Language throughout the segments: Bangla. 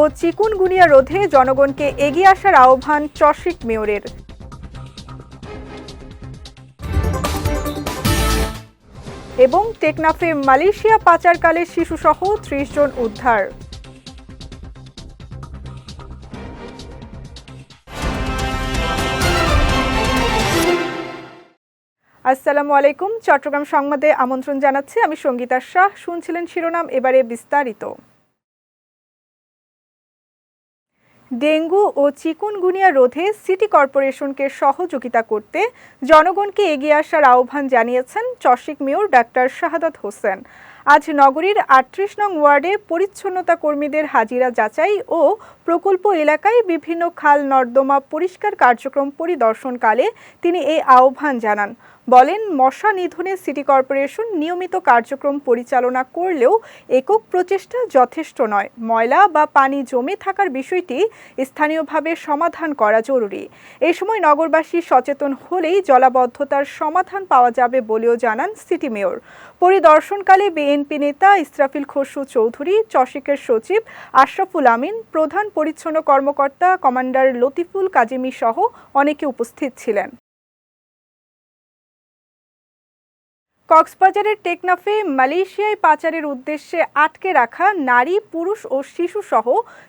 ও চিকুনগুনিয়া রোধে জনগণকে এগিয়ে আসার আহ্বান চশিক মেয়রের। এবং টেকনাফে মালয়েশিয়া পাচারকালে শিশুসহ ত্রিশ জন উদ্ধার। আসসালামু আলাইকুম, চট্টগ্রাম সংবাদে আমন্ত্রণ জানাচ্ছি আমি সঙ্গীতা শাহ। শুনছিলেন শিরোনাম, এবারে বিস্তারিত। ডেঙ্গু ও চিকুনগুনিয়া রোধে সিটি কর্পোরেশনকে সহযোগিতা করতে জনগণকে এগিয়ে আসার আহ্বান জানিয়েছেন চশিক মেয়র ডাক্তার শাহাদাত হোসেন। আজ নগরীর আটত্রিশ নং ওয়ার্ডে পরিচ্ছন্নতা কর্মীদের হাজিরা যাচাই ও প্রকল্প এলাকায় বিভিন্ন খাল নর্দমা পরিষ্কার কার্যক্রম পরিদর্শনকালে তিনি এই আহ্বান জানান। বলেন, মশা নিধনে সিটি কর্পোরেশন নিয়মিত কার্যক্রম পরিচালনা করলেও একক প্রচেষ্টা যথেষ্ট নয়। ময়লা বা পানি জমে থাকার বিষয়টি স্থানীয়ভাবে সমাধান করা জরুরি। এই সময় নগরবাসী সচেতন হলেই জলাবদ্ধতার সমাধান পাওয়া যাবে বলেও জানান সিটি মেয়র। পরিদর্শনকালে বিএনপি নেতা ইসরাফিল খসরু চৌধুরী চশিকের সচিব আশরাফুল আমিন, প্রধান পরিচ্ছন্ন কর্মকর্তা কমান্ডার লতিফুল কাজিমি সহ অনেকে উপস্থিত ছিলেন। কক্সবাজারের টেকনাফে মালয়েশিয়ায় পাচারের উদ্দেশ্যে আটকে রাখা নারী, পুরুষ ও শিশু সহ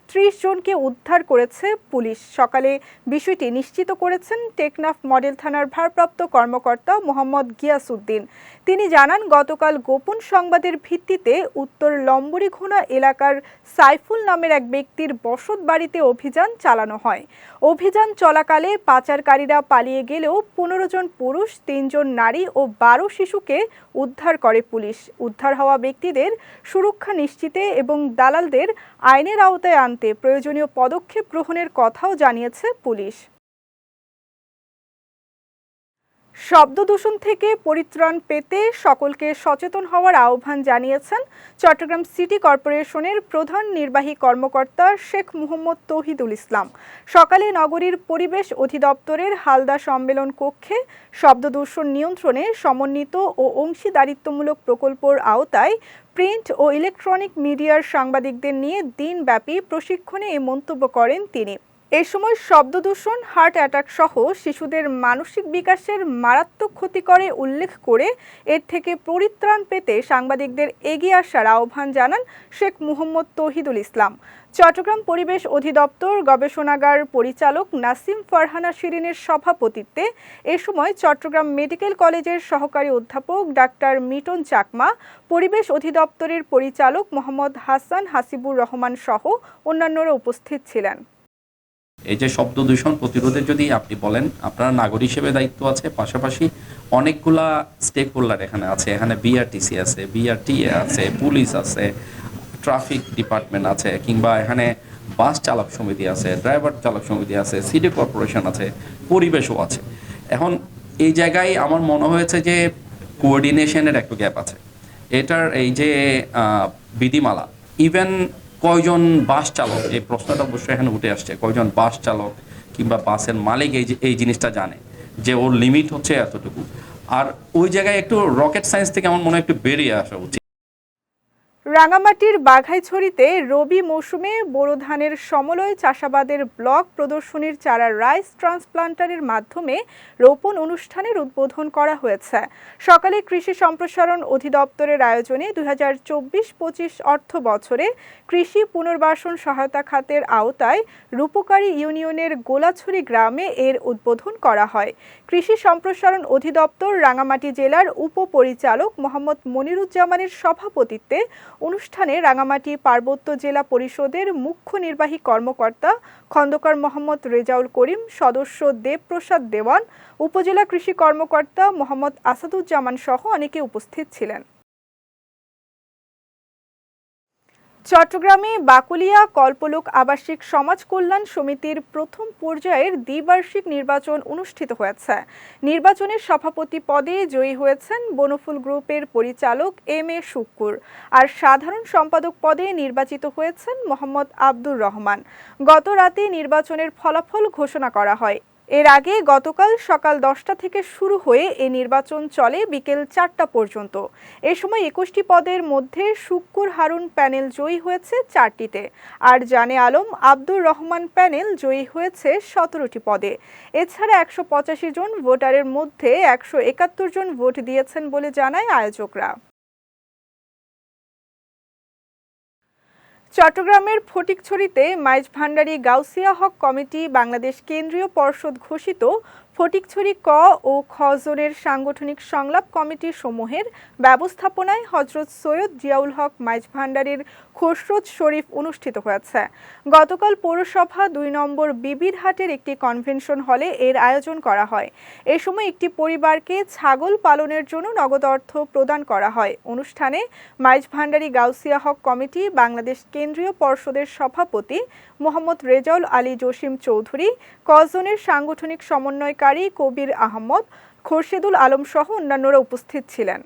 ত্রিশ জনকে উদ্ধার করেছে পুলিশ। সকালে বিষয়টি নিশ্চিত করেছেন টেকনাফ মডেল থানার ভারপ্রাপ্ত কর্মকর্তা মোহাম্মদ গিয়াসুদ্দিন তিনি জানান, গতকাল গোপন সংবাদের ভিত্তিতে উত্তর লম্বরিঘোনা এলাকার সাইফুল নামের এক ব্যক্তির বসত বাড়িতে অভিযান চালানো হয়। অভিযান চলাকালে পাচারকারীরা পালিয়ে গেলেও পনেরো জন পুরুষ তিনজন নারী ও বারো শিশুকে উদ্ধার করে পুলিশ। উদ্ধার হওয়া ব্যক্তিদের সুরক্ষা নিশ্চিতে এবং দালালদের আইনের আওতায় আনতে প্রয়োজনীয় পদক্ষেপ গ্রহণের কথাও জানিয়েছে পুলিশ। শব্দ দূষণ থেকে পরিত্রাণ পেতে সকলকে সচেতন হওয়ার আহ্বান জানিয়েছেন চট্টগ্রাম সিটি কর্পোরেশনের প্রধান নির্বাহী কর্মকর্তা শেখ মুহম্মদ তৌহিদুল ইসলাম। সকালে নগরীর পরিবেশ অধিদপ্তরের হালদা সম্মেলন কক্ষে শব্দ দূষণ নিয়ন্ত্রণে সমন্বিত ও অংশীদারিত্বমূলক প্রকল্পর আওতায় প্রিন্ট ও ইলেকট্রনিক মিডিয়ার সাংবাদিকদের নিয়ে দিনব্যাপী প্রশিক্ষণে এই মন্তব্য করেন তিনি। এ সময় শব্দ দূষণ হার্ট অ্যাটাক সহ শিশুদের মানসিক বিকাশের মারাত্মক ক্ষতি করে উল্লেখ করে এর থেকে পরিত্রাণ পেতে সাংবাদিকদের এগিয়ে আসার আহ্বান জানান শেখ মুহম্মদ তৌহিদুল ইসলাম। চট্টগ্রাম পরিবেশ অধিদপ্তর গবেষণাগার পরিচালক নাসিম ফারহানা শিরিনের সভাপতিত্বে এ সময় চট্টগ্রাম মেডিকেল কলেজের সহকারী অধ্যাপক ডাক্তার মিটন চাকমা, পরিবেশ অধিদপ্তরের পরিচালক মোহাম্মদ হাসান হাসিবুর রহমান সহ অন্যান্যরা উপস্থিত ছিলেন। এই যে শব্দ দূষণ প্রতিরোধের যদি আপনি বলেন, আপনার নাগরিক হিসেবে দায়িত্ব আছে, পাশাপাশি অনেকগুলা স্টেক হোল্ডার এখানে আছে। এখানে বিআরটিসি আছে বিআরটিএ আছে পুলিশ আছে ট্রাফিক ডিপার্টমেন্ট আছে, কিংবা এখানে বাস চালক সমিতি আছে ড্রাইভার চালক সমিতি আছে সিটি কর্পোরেশন আছে, পরিবেশও আছে। এখন এই জায়গায় আমার মনে হয়েছে যে কোঅর্ডিনেশনের একটু গ্যাপ আছে। এটার এই যে বিধিমালা ইভেন কয়জন বাস চালক? এই প্রশ্নটা অবশ্যই এখানে উঠে আসছে। কয়জন বাস চালক কিংবা বাসের মালিক এই এই জিনিসটা জানে, যে ওর লিমিট হচ্ছে এতটুকু। আর ওই জায়গায় একটু রকেট সায়েন্স থেকে আমার মনে হয় একটু বেরিয়ে আসা উচিত। রাঙামাটির বাঘাইছড়িতে রবি মৌসুমে বোরো ধানের সমলয় চাষাবাদের ব্লক প্রদর্শনীর চারা রাইস ট্রান্সপ্লান্টারের মাধ্যমে রোপণ অনুষ্ঠানের উদ্বোধন করা হয়েছে। সকালে কৃষি সম্প্রসারণ অধিদপ্তরের আয়োজনে দুই হাজার চব্বিশ পঁচিশ অর্থ বছরে কৃষি পুনর্বাসন সহায়তা খাতের আওতায় রূপকারী ইউনিয়নের গোলাছড়ি গ্রামে এর উদ্বোধন করা হয়। কৃষি সম্প্রসারণ অধিদপ্তর রাঙামাটি জেলার উপপরিচালক মোহাম্মদ মনিরুজ্জামানের সভাপতিত্বে অনুষ্ঠানে রাঙামাটি পার্বত্য জেলা পরিষদের মুখ্য নির্বাহী কর্মকর্তা খন্দকার মোহাম্মদ রেজাউল করিম, সদস্য দেবপ্রসাদ দেওয়ান, উপজেলা কৃষি কর্মকর্তা মোহাম্মদ আসাদুজ্জামান সহ অনেকে উপস্থিত ছিলেন। চট্টগ্রামে বাকুলিয়া কল্পলোক আবাসিক সমাজ কল্যাণ সমিতির প্রথম পর্যায়ের দ্বিবার্ষিক নির্বাচন অনুষ্ঠিত হয়েছে। নির্বাচনের সভাপতি পদে জয়ী হয়েছেন বনফুল গ্রুপের পরিচালক এম এ শুক্কুর আর সাধারণ সম্পাদক পদে নির্বাচিত হয়েছেন মোহাম্মদ আব্দুর রহমান। গত রাতে নির্বাচনের ফলাফল ঘোষণা করা হয়। এর আগে গতকাল সকাল দশটা থেকে শুরু হয়ে এ নির্বাচন চলে বিকেল চারটা পর্যন্ত। এ সময় একুশটি পদের মধ্যে শুক্কুর হারুন প্যানেল জয়ী হয়েছে চারটিতে। আর জানে আলম, আব্দুর রহমান প্যানেল জয়ী হয়েছে সতেরোটি পদে। এছাড়া একশো পঁচাশি জন ভোটারের মধ্যে একশো একাত্তর জন ভোট দিয়েছেন বলে জানায় আয়োজকরা। চট্টগ্রামের ফটিকছড়িতে মাইজ ভান্ডারি গাউসিয়া হক কমিটি বাংলাদেশ কেন্দ্রীয় পর্ষদ ঘোষিত ফটিকছড়ি ক ও খ জোনের সাংগঠনিক সংলাপ কমিটি সমূহের ব্যবস্থাপনায় হজরত সৈয়দ জিয়াউল হক মাইজ ভান্ডারীর খসরত শরীফ অনুষ্ঠিত হয়েছে। গতকাল পৌরসভা দুই নম্বর বিবির হাটের একটি কনভেনশন হলে এর আয়োজন করা হয়। এ সময় একটি পরিবারকে ছাগল পালনের জন্য নগদ অর্থ প্রদান করা হয়। অনুষ্ঠানে মাইজ ভান্ডারী গাউসিয়া হক কমিটি, বাংলাদেশ কেন্দ্রীয় পর্ষদের সভাপতি মোহাম্মদ রেজাউল আলী জসিম চৌধুরী কজনের সাংগঠনিক সমন্বয়কারী কবির আহমদ খোরশেদুল আলম সহ অন্যান্যরা উপস্থিত ছিলেন।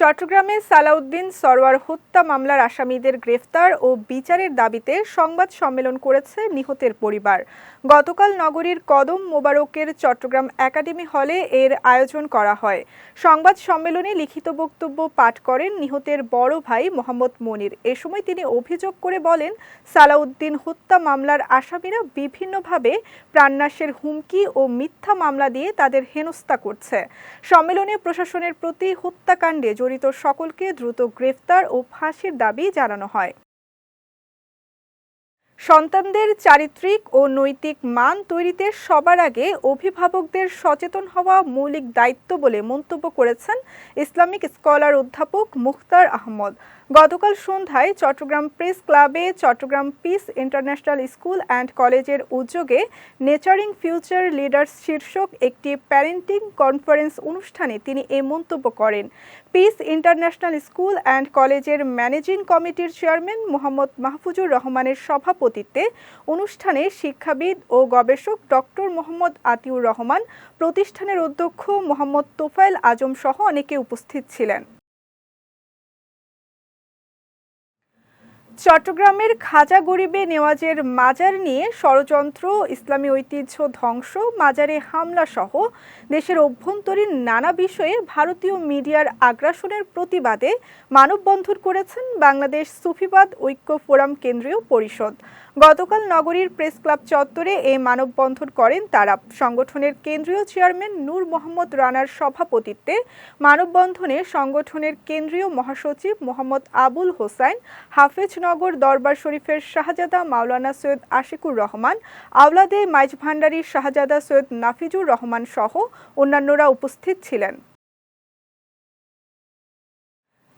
চট্টগ্রামে সালাউদ্দিন সরওয়ার হত্যা মামলার আসামিদের গ্রেফতার ও বিচারের দাবিতে সংবাদ সম্মেলন করেছে নিহতের পরিবার। গতকাল নগরীর কদম মোবারকের চট্টগ্রাম একাডেমি হলে এর আয়োজন করা হয়। সংবাদ সম্মেলনে লিখিত বক্তব্য পাঠ করেন নিহতের বড় ভাই মোহাম্মদ মনির। এ সময় তিনি অভিযোগ করে বলেন, সালাউদ্দিন হত্যা মামলার আসামিরা বিভিন্নভাবে প্রাণনাশের হুমকি ও মিথ্যা মামলা দিয়ে তাদের হেনস্থা করছে। সম্মেলনে প্রশাসনের প্রতি হত্যাকাণ্ডে জড়িত সকলকে দ্রুত গ্রেফতার ও ফাঁসির দাবি জানানো হয়। সন্তানদের চারিত্রিক ও নৈতিক মান তৈরিতে সবার আগে অভিভাবকদের সচেতন হওয়া মৌলিক দায়িত্ব বলে মন্তব্য করেছেন ইসলামিক স্কলার অধ্যাপক মুখতার আহমদ। গতকাল সন্ধ্যায় চট্টগ্রাম প্রেস ক্লাবে Chattogram peace international school and কলেজের উদ্যোগে নেচারিং ফিউচার লিডার্স শীর্ষক একটি প্যারেন্টিং কনফারেন্স অনুষ্ঠানে তিনি এ মন্তব্য করেন। পিস ইন্টারন্যাশনাল স্কুল অ্যান্ড কলেজের ম্যানেজিং কমিটির চেয়ারম্যান মোহাম্মদ মাহফুজুর রহমানের সভাপতিত্বে অনুষ্ঠানে শিক্ষাবিদ ও গবেষক ডক্টর মোহাম্মদ আতিউর রহমান, প্রতিষ্ঠানের অধ্যক্ষ মোহাম্মদ তোফায়েল আজম সহ অনেকে উপস্থিত ছিলেন। চট্টগ্রামের খাজা গরিবে নেওয়াজের মাজার নিয়ে ষড়যন্ত্র, ইসলামী ঐতিহ্য ধ্বংস, মাজারে হামলা সহ দেশের অভ্যন্তরীণ নানা বিষয়ে ভারতীয় মিডিয়ার আগ্রাসনের প্রতিবাদে মানববন্ধন করেছেন বাংলাদেশ সুফিবাদ ঐক্য ফোরাম কেন্দ্রীয় পরিষদ। গতকাল নগরীর প্রেস ক্লাব চত্বরে এ মানববন্ধন করেন তারা। সংগঠনের কেন্দ্রীয় চেয়ারম্যান নূর মোহাম্মদ রানার সভাপতিত্বে মানববন্ধনে সংগঠনের কেন্দ্রীয় মহাসচিব মোহাম্মদ আবুল হোসাইন হাফেজনগর দরবার শরীফের শাহজাদা মাওলানা সৈয়দ আশিকুর রহমান, আওলাদে মাইজ ভান্ডারীর শাহজাদা সৈয়দ নাফিজুর রহমান সহ অন্যান্যরা উপস্থিত ছিলেন।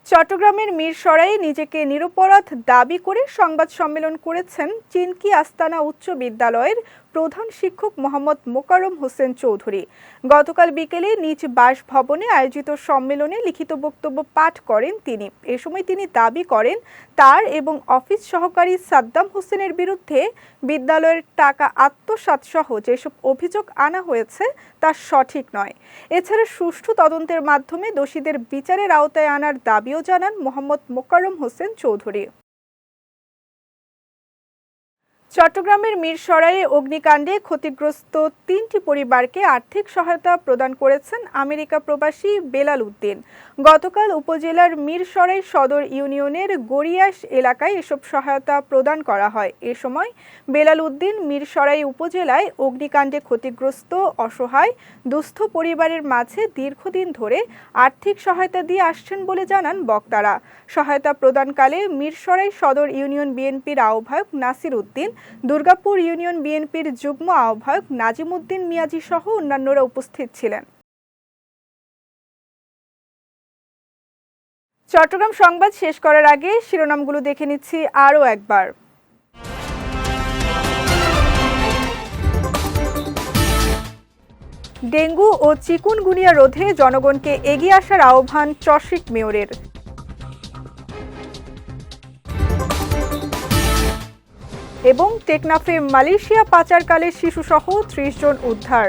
চট্টগ্রামের মিরসরাই নিজেকে নিরপরাধ দাবি করে সংবাদ সম্মেলন করেছেন চিনকি আস্তানা উচ্চ বিদ্যালয়ের প্রধান শিক্ষক মোহাম্মদ মোকারম হোসেন চৌধুরী। গতকাল বিকেলে নিজ বাসভবনে আয়োজিত সম্মেলনে লিখিত বক্তব্য পাঠ করেন তিনি। এ সময় তিনি দাবি করেন, তার এবং অফিস সহকারী সাদ্দাম হোসেনের বিরুদ্ধে বিদ্যালয়ের টাকা আত্মসাৎ সহ যেসব অভিযোগ আনা হয়েছে তা সঠিক নয়। এছাড়া সুষ্ঠু তদন্তের মাধ্যমে দোষীদের বিচারের আওতায় আনার দাবিও জানান মোহাম্মদ মোকারম হোসেন চৌধুরী। চট্টগ্রামের মিরসরাইয়ে অগ্নিকাণ্ডে ক্ষতিগ্রস্ত তিনটি পরিবারকে আর্থিক সহায়তা প্রদান করেছেন আমেরিকা প্রবাসী বেলাল উদ্দিন। গতকাল উপজেলার মিরসরাই সদর ইউনিয়নের গড়িয়াস এলাকায় এসব সহায়তা প্রদান করা হয়। এ সময় বেলাল উদ্দিন মিরসরাই উপজেলায় অগ্নিকাণ্ডে ক্ষতিগ্রস্ত, অসহায়, দুস্থ পরিবারের মাঝে দীর্ঘদিন ধরে আর্থিক সহায়তা দিয়ে আসছেন বলে জানান বক্তারা। সহায়তা প্রদানকালে মিরসরাই সদর ইউনিয়ন বিএনপির আহ্বায়ক নাসির উদ্দিন দুর্গাপুর ইউনিয়ন বিএনপির যুগ্ম আহ্বায়ক নাজিমুদ্দিন মিয়াজি সহ অন্যান্যরা উপস্থিত ছিলেন। চট্টগ্রাম সংবাদ শেষ করার আগে শিরোনামগুলো দেখে নিচ্ছি আরও একবার। ডেঙ্গু ও চিকুনগুনিয়া রোধে জনগণকে এগিয়ে আসার আহ্বান চশিক মেয়রের। এবং টেকনাফে মালয়েশিয়া পাচারকালে শিশুসহ ত্রিশ জন উদ্ধার।